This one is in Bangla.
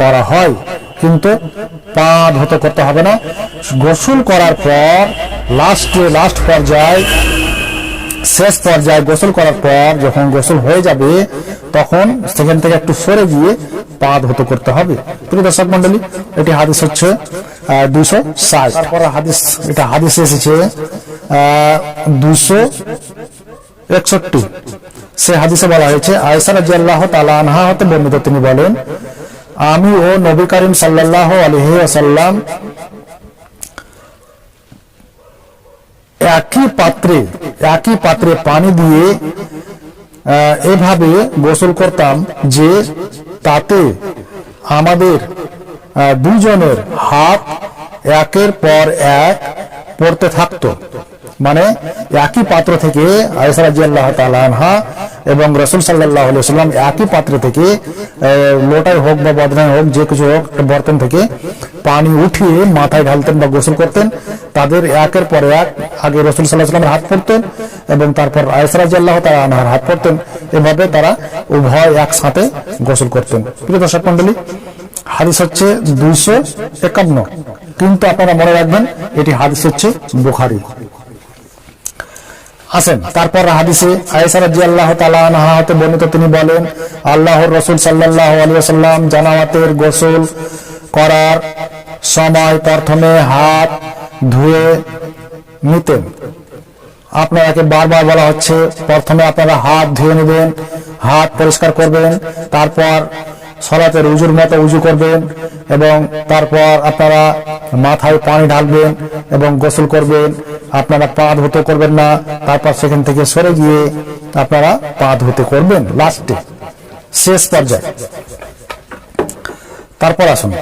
করা হয়। কিন্তু পা ধুতে করতে হবে না। গোসল করার পর লাস্টে লাস্ট পর্যায়ে, শেষ পর্যায়ে গোসল করার পর যখন গোসল হয়ে যাবে, তখন সেখান থেকে একটু সরে গিয়ে পা ধুতে করতে হবে। প্রিয় দর্শক মন্ডলী এটি হাদিস হচ্ছে দুশো ষাট। তারপর হাদিস, এটা হাদিস এসেছে দুশো একষট্টি। সে হাদিসে বলা হয়েছে আয়সা রাজি আল্লাহ তালা আনহা হতে বর্ণিত তিনি বলেন আমি ও নবী করিম সাল্লাহ আলহি একই পাত্রে একই পাত্রে পানি দিয়ে এভাবে গোসল করতাম যে তাতে আমাদের দুজনের হাত একের পর এক পড়তে থাকতো। মানে একই পাত্র থেকে আয়েশা রাদিয়াল্লাহু তাআলা আনহা এবং রসুল সাল্লাহ সাল্লাম একই পাত্র থেকে লোটায় হোক বা বদনায় হোক, যে কিছু হোক, বর্তন থেকে পানি উঠিয়ে মাথায় ঢালতেন বা গোসল করতেন। তাদের একের পর এক আগে রসুল সাল্লাহ সাল্লামের হাত পড়তেন এবং তারপর আয়সরাজ আল্লাহ তারা আনহার হাত পড়তেন। এভাবে তারা উভয় একসাথে গোসল করতেন। প্রিয় দর্শক মন্ডলী হাদিস হচ্ছে দুইশো একান্ন। কিন্তু আপনারা মনে রাখবেন, এটি হাদিস হচ্ছে বুখারি। আসেন তারপর হাদিসে আয়েশা রাদিয়াল্লাহু তাআলা আনহা বর্ণিত তিনি বলেন, আল্লাহর রাসূল সাল্লাল্লাহু আলাইহি ওয়াসাল্লাম জানামাতের গোসল করার সময় প্রথমে হাত ধুয়ে নিতেন। আপনাকে বারবার বলা হচ্ছে, প্রথমে আপনারা হাত ধুয়ে নেবেন, হাত পরিষ্কার করবেন, তারপর সলাতের উজুর মতো উজু করবেন এবং তারপর আপনারা মাথায় পানি ঢালবেন এবং গোসল করবেন। আপনারা পা ধুতে করবেন না, তারপর সেখান থেকে সরে গিয়ে আপনারা পা ধুতে করবেন লাস্টে। শেষ পর্যায়ে। তারপর আসুন।